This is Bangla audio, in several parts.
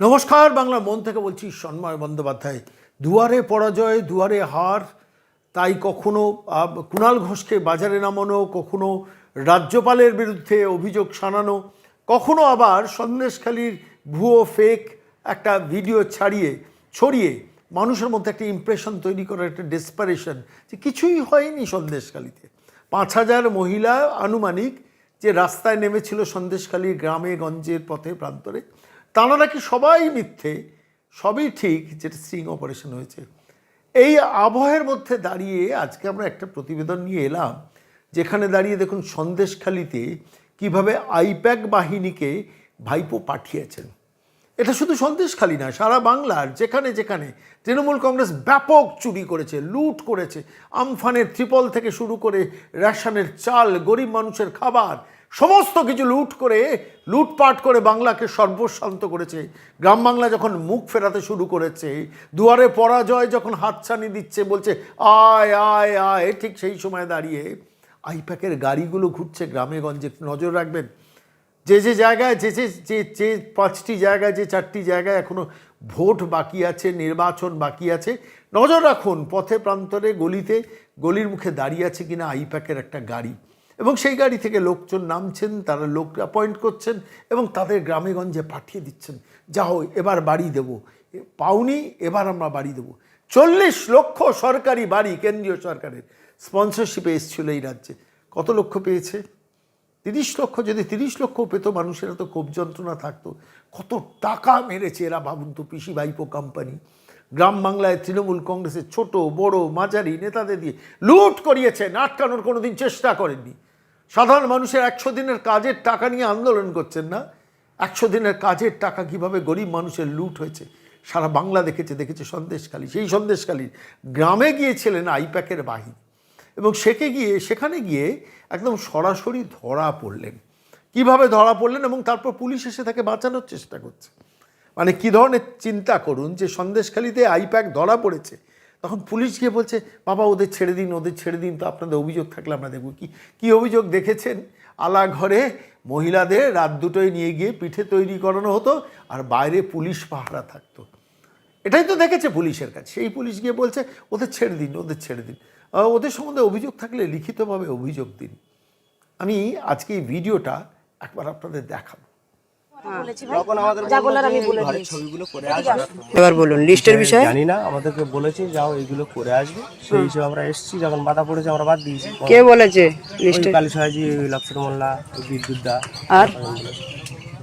নমস্কার বাংলা মন থেকে বলছি সন্ময় বন্দ্যোপাধ্যায়। দুয়ারে পরাজয়, দুয়ারে হার, তাই কখনো কুণাল ঘোষকে বাজারে নামানো, কখনো রাজ্যপালের বিরুদ্ধে অভিযোগ শানানো কখনো আবার সন্দেশখালির ভুয়ো ফেক একটা ভিডিও ছাড়িয়ে, ছড়িয়ে মানুষের মধ্যে একটা ইমপ্রেশন তৈরি করার একটা ডেসপারেশন যে কিছুই হয়নি সন্দেশখালিতে। পাঁচ হাজার মহিলা আনুমানিক যে রাস্তায় নেমেছিল সন্দেশখালীর গ্রামে, গঞ্জের পথে, প্রান্তরে তারা নাকি সবাই মিথ্যে, সবই ঠিক, যেটা স্ট্রিং অপারেশন হয়েছে। এই আবহের মধ্যে দাঁড়িয়ে আজকে আমরা একটা প্রতিবেদন নিয়ে এলাম, যেখানে দাঁড়িয়ে দেখুন সন্দেশখালিতে কীভাবে আইপ্যাক বাহিনীকে ভাইপো পাঠিয়েছেন। এটা শুধু সন্দেশখালী না, সারা বাংলার, যেখানে যেখানে তৃণমূল কংগ্রেস ব্যাপক চুরি করেছে, লুট করেছে, আমফানের ত্রিপল থেকে শুরু করে রেশনের চাল, গরিব মানুষের খাবার সমস্ত কিছু লুট করে, লুটপাট করে বাংলাকে সর্বশান্ত করেছে। গ্রাম বাংলা যখন মুখ ফেরাতে শুরু করেছে, দুয়ারে পরাজয় যখন হাতছানি দিচ্ছে, বলছে, আয় আয় আয়, ঠিক সেই সময় দাঁড়িয়ে আইপ্যাকের গাড়িগুলো ঘুরছে গ্রামে গঞ্জে। নজর রাখবেন, যে যে জায়গায়, যে যে যে যে পাঁচটি জায়গায়, যে চারটি জায়গায় এখনও ভোট বাকি আছে, নির্বাচন বাকি আছে, নজর রাখুন, পথে প্রান্তরে গলিতে গলির মুখে দাঁড়িয়ে আছে কিনা আইপ্যাকের একটা গাড়ি। এবং সেই গাড়ি থেকে লোকজন নামছেন, তারা লোক অ্যাপয়েন্ট করছেন এবং তাদের গ্রামে গঞ্জে পাঠিয়ে দিচ্ছেন। যাও, এবার বাড়ি দেবো। পাওনি, এবার আমরা বাড়ি দেবো। চল্লিশ লক্ষ সরকারি বাড়ি কেন্দ্রীয় সরকারের স্পন্সরশিপে এসেছিল এই রাজ্যে। কত লক্ষ পেয়েছে? তিরিশ লক্ষ, যদি তিরিশ লক্ষ পেত, মানুষের তো কোপ যন্ত্রণা থাকতো। কত টাকা মেরেছে এরা ভাবুন তো, পিসি ভাইপো কোম্পানি গ্রাম বাংলায় তৃণমূল কংগ্রেসের ছোট, বড়, মাঝারি নেতাদের দিয়ে লুট করিয়েছেন, আটকানোর কোনো দিন চেষ্টা করেননি। সাধারণ মানুষের একশো দিনের কাজের টাকা নিয়ে আন্দোলন করছেন না? একশো দিনের কাজের টাকা কীভাবে গরিব মানুষের লুট হয়েছে? সারা বাংলা দেখেছে দেখেছে সন্দেশখালী। সেই সন্দেশখালীর গ্রামে গিয়েছিলেন আইপ্যাকের বাহিনী এবং সেকে গিয়ে, সেখানে গিয়ে একদম সরাসরি ধরা পড়লেন। কীভাবে ধরা পড়লেন এবং তারপর পুলিশ এসে তাকে বাঁচানোর চেষ্টা করছে? মানে কী ধরনের চিন্তা করুন যে সন্দেশখালিতে আইপ্যাক ধরা পড়েছে? তখন পুলিশ গিয়ে বলছে, বাবা, ওদের ছেড়ে দিন, ওদের ছেড়ে দিন। তো আপনাদের অভিযোগ থাকলে আমরা দেখব কি, কী অভিযোগ দেখেছেন? আলা ঘরে মহিলাদের রাত দুটোয় নিয়ে গিয়ে পিঠে তৈরি করানো হতো আর বাইরে পুলিশ পাহারা থাকতো। এটাই তো দেখেছে পুলিশের কাছে সেই পুলিশ গিয়ে বলছে, ওদের ছেড়ে দিন, ওদের ছেড়ে দিন। ওদের সম্বন্ধে অভিযোগ থাকলে লিখিতভাবে অভিযোগ দিন। আমি আজকে এই ভিডিওটা একবার আপনাদের দেখাবো। এবার বলুন লিস্টের বিষয়ে? জানি না আমাদেরকে বলেছে যাও এইগুলো করে আসবে। সেই হিসেবে আমরা এসেছি যখন বাধা পড়েছে আমরা বাদ দিয়েছি। কে বলেছে লিস্টে? কালী সাহাজি ওই লক্ষণ মোল্লা বিদ্যুৎ দা। আর?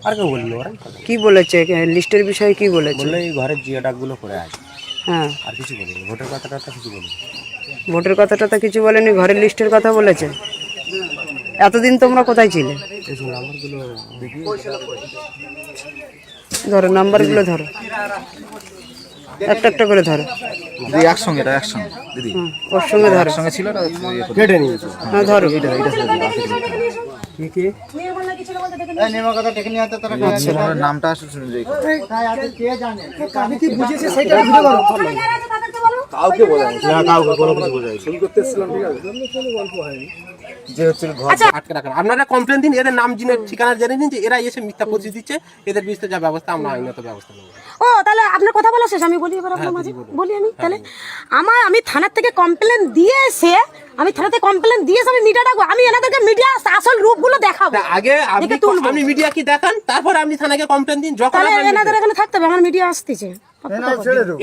আর কেউ বলল ওরা। কি বলেছে? লিস্টের বিষয়ে কি বলেছে? বলল এই ঘরের জিয়া ডাকগুলো করে আসবে। হ্যাঁ। আর কিছু বলিনি। ভোটের কথাটা তো কিছু বলিনি। ভোটের কথাটা তো কিছু বলেনি ঘরের লিস্টের কথা বলেছে? এতদিন তোমরা কোথায় ছিলে? ধরো নাম্বারগুলো ধরো। একটা একটা করে ধরো। দিদি একসঙ্গে এটা একসঙ্গে দিদি। ওর সঙ্গে ধরো। একসঙ্গে ছিল কেটে নিয়েছে। হ্যাঁ ধরো। কি কি? তোমার নামটা আসলে শুনে যাই। কাউকে বলা কাউকে কিছু বোঝাই করতে এসেছিলাম ঠিক আছে। যে হচ্ছে ঘর আটকে রাখেন আপনারা কমপ্লেন দিন এদের নাম ঠিকানা জেনে নিন যে এরা এসে মিথ্যা পরিচয় দিচ্ছে এদের বিরুদ্ধে যা ব্যবস্থা আমরা আইনত ব্যবস্থা নেব। ও তাহলে আপনার কথা বলা শেষ আমি বলি এবার আপনার মাঝে? বলি আমি তাহলে? আমার আমি থানার থেকে কমপ্লেন দিয়ে এসে আমি থানাতে কমপ্লেন দিয়ে এসে আমি মিডিয়া ডাকবো আমি এনাদেরকে মিডিয়া আসল রূপগুলো দেখাবো। আগে আপনি আপনি মিডিয়া কি দেখান তারপর আপনি থানাকে কমপ্লেন দিন যখন তাহলে এনাদের এখানে থাকতে হবে আমার মিডিয়া আসতেছে।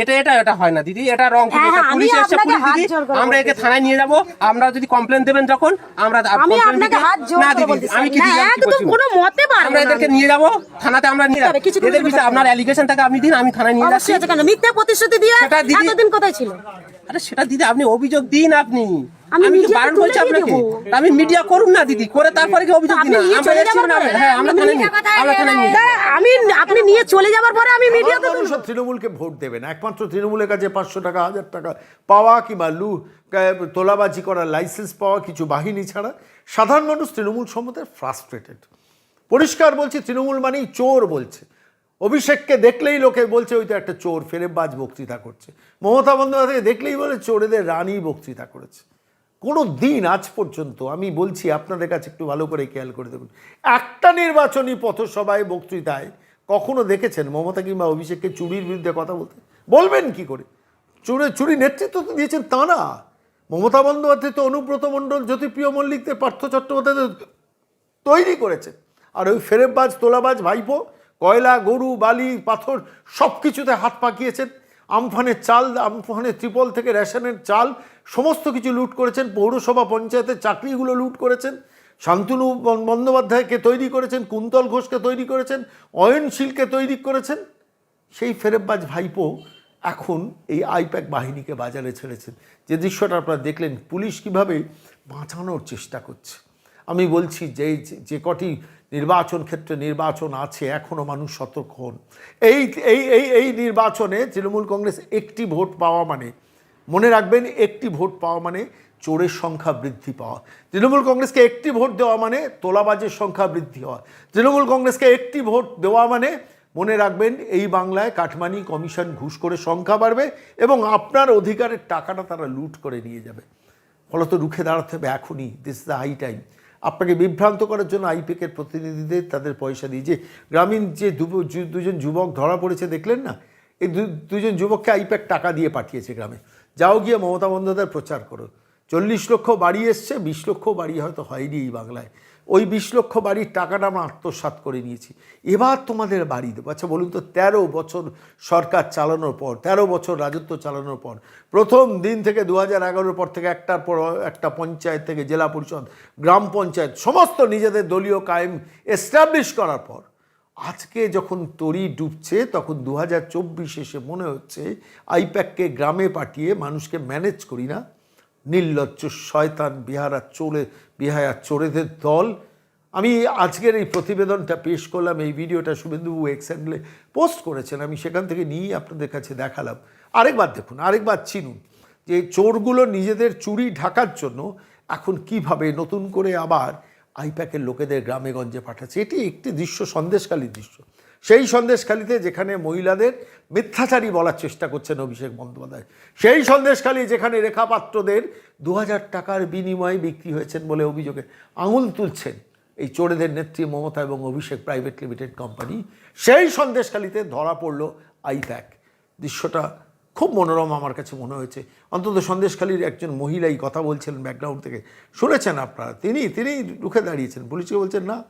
এটা এটা এটা হয় না দিদি এটা রং হ্যাঁ, হ্যাঁ, পুলিশ এসে পুলিশ দিদি আমরা একে থানায় নিয়ে যাব আমরা যদি কমপ্লেন দেবেন যখন আমরা আমি আপনাকে হাত জোর না করে দিদি বলতেছি। আমি কি একদম কোনো মতে পারব আমরা এদেরকে নিয়ে যাব থানাতে আমরা নিয়ে কিছু এদের বিষয়ে আপনার অ্যালিগেশন থাকে আপনি দিন আমি থানায় নিয়ে যাচ্ছি। কেন? মিথ্যা প্রতিশ্রুতি দিয়ে দিদি- এতদিন কোথায় ছিল? আরে সেটা দিদি আপনি অভিযোগ দিন আপনি। আমি আমি কি বারণ তুলে আপনাকে। আমি মিডিয়া করুন না দিদি। করে তারপরে কি অভিযোগ দিন। আপনি নিয়ে আমরা চলে এসেছি যাবার না, পরে। হ্যাঁ আমরা থানায় নিয়ে আমরা থানায় নিয়ে আমি আপনি নিয়ে চলে যাবার পরে আমি মিডিয়াতে মানুষ আর তৃণমূলকে ভোট দেবে না। একমাত্র তৃণমূলের কাছে পাঁচশো টাকা হাজার টাকা পাওয়া কিংবা লু তোলাবাজি করার লাইসেন্স পাওয়া কিছু বাহিনী ছাড়া সাধারণ মানুষ তৃণমূল সম্বন্ধে ফ্রাস্ট্রেটেড পরিষ্কার বলছি তৃণমূল মানেই চোর বলছে। অভিষেককে দেখলেই লোকে বলছে ওই তো একটা চোর ফেরেবাজ বক্তৃতা করছে। মমতা বন্দ্যোপাধ্যায় দেখলেই বলে চোরেদের রানী বক্তৃতা করেছে। কোনো দিন আজ পর্যন্ত আমি বলছি আপনাদের কাছে একটু ভালো করে খেয়াল করে দেখুন। একটা নির্বাচনী পথসভায় বক্তৃতায় কখনো দেখেছেন মমতা কিংবা অভিষেককে চুরির বিরুদ্ধে কথা বলতে? বলবেন কি করে? চুরি চুরি নেতৃত্ব তো দিয়েছেন তাঁরা। মমতা বন্দ্যোপাধ্যায় তো অনুব্রত মণ্ডল, জ্যোতিপ্রিয় মল্লিকদের পার্থ চট্টোপাধ্যায় তৈরি করেছে আর ওই ফেরেববাজ, তোলাবাজ ভাইপো, কয়লা, গরু, বালি, পাথর সব কিছুতে হাত পাকিয়েছেন। আমফানের চাল, আমফানের ত্রিপল থেকে রেশনের চাল সমস্ত কিছু লুট করেছেন, পৌরসভা পঞ্চায়েতের চাকরিগুলো লুট করেছেন, শান্তনু বন- বন্দ্যোপাধ্যায়কে তৈরি করেছেন, কুন্তল ঘোষকে তৈরি করেছেন অয়নশীলকে তৈরি করেছেন, সেই ফেরেববাজ ভাইপো এখন এই আইপ্যাক বাহিনীকে বাজারে ছেড়েছেন। যে দৃশ্যটা আপনারা দেখলেন, পুলিশ কীভাবে বাঁচানোর চেষ্টা করছে। আমি বলছি, যে যে কটি নির্বাচন ক্ষেত্রে নির্বাচন আছে এখনও মানুষ সতর্ক হন। এই এই এই নির্বাচনে তৃণমূল কংগ্রেস একটি ভোট পাওয়া মানে মনে রাখবেন, একটি ভোট পাওয়া মানে চোরের সংখ্যা বৃদ্ধি পাওয়া। তৃণমূল কংগ্রেসকে একটি ভোট দেওয়া মানে তোলাবাজের সংখ্যা বৃদ্ধি হওয়া। তৃণমূল কংগ্রেসকে একটি ভোট দেওয়া মানে মনে রাখবেন, এই বাংলায় কাঠমানি কমিশন ঘুষ করে সংখ্যা বাড়বে এবং আপনার অধিকারের টাকাটা তারা লুট করে নিয়ে যাবে। ফলত রুখে দাঁড়াতে হবে এখনই দিস দ্য হাই টাইম আপনাকে বিভ্রান্ত করার জন্য আইপেকের প্রতিনিধিদের তাদের পয়সা দিয়ে। যে গ্রামীণ যে দুজন যুবক ধরা পড়েছে, দেখলেন না? এই দুজন যুবককে আইপ্যাক টাকা দিয়ে পাঠিয়েছে গ্রামে। যাও গিয়ে মমতা বন্দ্যোপাধ্যায় প্রচার করো। চল্লিশ লক্ষ বাড়ি এসছে, বিশ লক্ষ বাড়ি হয়তো হয়নি এই বাংলায়। ওই বিশ লক্ষ বাড়ির টাকাটা আমরা আত্মসাৎ করে নিয়েছি। এবার তোমাদের বাড়ি দেবো। আচ্ছা বলুন তো, তেরো বছর সরকার চালানোর পর, তেরো বছর রাজত্ব চালানোর পর, প্রথম দিন থেকে দু হাজার পর থেকে একটার পর একটা পঞ্চায়েত থেকে জেলা পরিষদ, গ্রাম পঞ্চায়েত, সমস্ত নিজেদের দলীয় কায়েম এস্টাবলিশ করার পর আজকে যখন তরি ডুবছে, তখন দু হাজার চব্বিশ এসে মনে হচ্ছে আইপ্যাককে গ্রামে পাঠিয়ে মানুষকে ম্যানেজ করি না। নির্লজ্জ শয়তান, বিহারা চোরে, বিহায়া চোরেদের দল। আমি আজকের এই প্রতিবেদনটা পেশ করলাম, এই ভিডিওটা শুভেন্দুবাবু এক্স হ্যান্ডলে পোস্ট করেছেন, আমি সেখান থেকে নিয়েই আপনাদের কাছে দেখালাম। আরেকবার দেখুন, আরেকবার চিনুন যে চোরগুলো নিজেদের চুরি ঢাকার জন্য এখন কীভাবে নতুন করে আবার আইপ্যাকের লোকেদের গ্রামে গঞ্জে পাঠাচ্ছে। এটি একটি দৃশ্য সন্দেশকালী দৃশ্য। সেই সন্দেশখালীতে যেখানে মহিলাদের মিথ্যাচারী বলার চেষ্টা করছেন অভিষেক বন্দ্যোপাধ্যায়, সেই সন্দেশখালী যেখানে রেখাপাত্রদের দু হাজার টাকার বিনিময়ে বিক্রি হয়েছেন বলে অভিযোগে আঙুল তুলছেন এই চোরেদের নেত্রী মমতা এবং অভিষেক প্রাইভেট লিমিটেড কোম্পানি। সেই সন্দেশখালীতে ধরা পড়ল আইপ্যাক। দৃশ্যটা খুব মনোরম আমার কাছে মনে হয়েছে। অন্তত সন্দেশখালীর একজন মহিলাই কথা বলছিলেন ব্যাকগ্রাউন্ড থেকে। শুনেছেন আপনারা? তিনি তিনি রুখে দাঁড়িয়েছেন। পুলিশকে বলছেন, না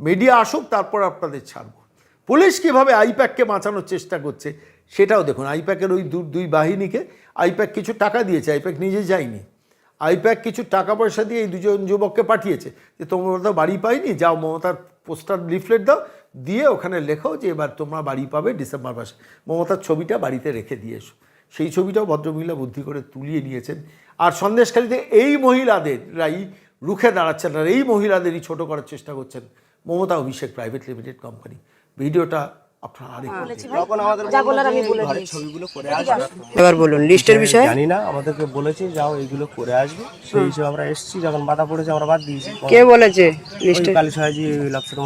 মিডিয়া আসুক, তারপর আপনাদের ছাড়বো। পুলিশ কীভাবে আইপ্যাককে বাঁচানোর চেষ্টা করছে, সেটাও দেখুন। আইপ্যাকের ওই দুই বাহিনীকে আইপ্যাক কিছু টাকা দিয়েছে, আইপ্যাক নিজে যায়নি। আইপ্যাক কিছু টাকা পয়সা দিয়ে এই দুজন যুবককে পাঠিয়েছে যে, তোমরা তো বাড়ি পাইনি, যাও মমতার পোস্টার, লিফলেট দাও, দিয়ে ওখানে লেখো যে, এবার তোমরা বাড়ি পাবে ডিসেম্বর মাসে। মমতার ছবিটা বাড়িতে রেখে দিয়ে এসো। সেই ছবিটাও ভদ্রমহিলা বুদ্ধি করে তুলিয়ে নিয়েছেন। আর সন্দেশখালিতে এই মহিলাদেররাই রুখে দাঁড়াচ্ছেন আর এই মহিলাদেরই ছোট করার চেষ্টা করছেন Mamata Abhishek private limited company. ভিডিওটা আপনারা আরেকটু দেখুন। যা বলার আমি বলে দিয়েছি। ছবিগুলো করে আসবে এবার বলুন লিস্টের বিষয়ে? জানি না আমাদেরকে বলেছে যাও এইগুলো করে আসবে। সেই হিসেবে আমরা এসেছি যখন বাধা পড়েছে আমরা বাদ দিয়েছি। কে বলেছে লিস্টে? কালী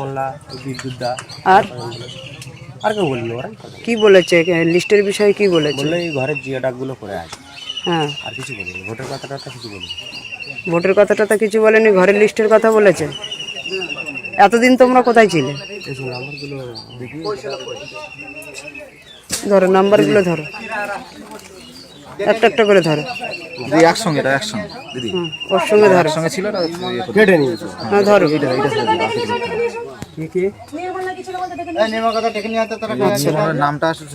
মোল্লা ওই বিদ্যুৎদা আর? আর কেউ বলল ওরাই কি বলেছে? লিস্টের বিষয়ে কি বলেছে? বলল এই ঘরের জিও ডাকগুলো করে আছে। হ্যাঁ। আর কিছু বলিনি। ভোটের কথাটা তো কিছু বলিনি। ভোটের কথাটা তো কিছু বলেনি ঘরের লিস্টের কথা বলেছে। এতদিন তোমরা কোথায় ছিলে? ধরো নাম্বারগুলো ধরো। একটা একটা করে ধরো। দিদি একসঙ্গে এটা একসঙ্গে দিদি। ওর সঙ্গে ধরো। একসঙ্গে ছিল না? কেটে নিয়েছে। হ্যাঁ ধরো। কি কি? আচ্ছা, নামটা আসলে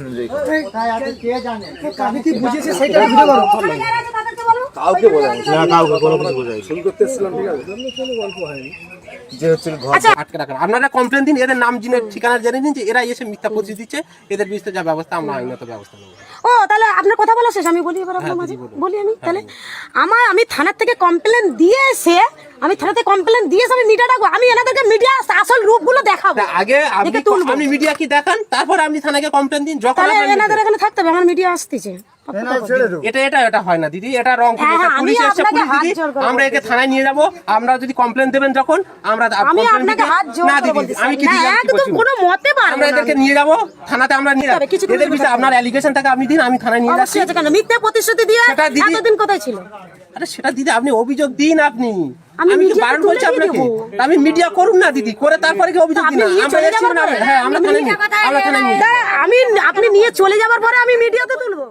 কাউকে বলে না কাউকে কোনো কিছু বোঝাই শুরু করতে এসেছিলাম ঠিক আছে। যে হচ্ছে ঘর। আটকে রাখেন। আপনারা কমপ্লেন দিন এদের নাম জেনে ঠিকানা জেনে নিন যে এরা এসে মিথ্যা পরিচয় দিচ্ছে। এদের বিরুদ্ধে যা ব্যবস্থা আমরা আইনত ব্যবস্থা নেব। ও তাহলে আপনার কথা বলা শেষ। আমি বলি এবার আপনার মাঝে। বলি আমি তাহলে আমার আমি থানার থেকে কমপ্লেন দিয়ে এসে আমি থানাতে কমপ্লেন দিয়ে আমি মিডিয়া ডাকবো। আমি এনাদেরকে মিডিয়া আসল রূপগুলো দেখাবো। আগে আপনি। আপনি মিডিয়া কি দেখান? তারপর আপনি থানাকে কমপ্লেন দিন যখন তাহলে এনাদের এখানে থাকতে হবে আমার মিডিয়া আসতেছে। এটা এটা এটা হয় না দিদি। এটা রং হ্যাঁ, হ্যাঁ, আমি পুলিশ এসে পুলিশ দিদি। আমরা একে থানায় নিয়ে যাব। আমরা যদি কমপ্লেন দেবেন যখন আমরা আমি আপনাকে হাত জোর না করে দিদি আমি কি একদম কোনো মতে পারব আমরা এদেরকে নিয়ে যাব থানাতে আমরা নিয়ে যাব কিছু এদের বিষয়ে আপনার অ্যালিগেশনটাকে আপনি দিন আমি থানায় নিয়ে যাচ্ছি। কেন? মিথ্যে প্রতিশ্রুতি দিয়ে দিদি- এতদিন কোথায় ছিল? আরে সেটা দিদি আপনি অভিযোগ দিন আপনি। আমি আমি কি বারণ করছি আপনাকে? দেবো। আমি মিডিয়া করুন না দিদি করে তারপরে কি অভিযোগ দিন? আমরা না হ্যাঁ আমরা থানায় আমরা থানায় আমি আপনি নিয়ে চলে যাবার পরে আমি মিডিয়াতে তুলবো?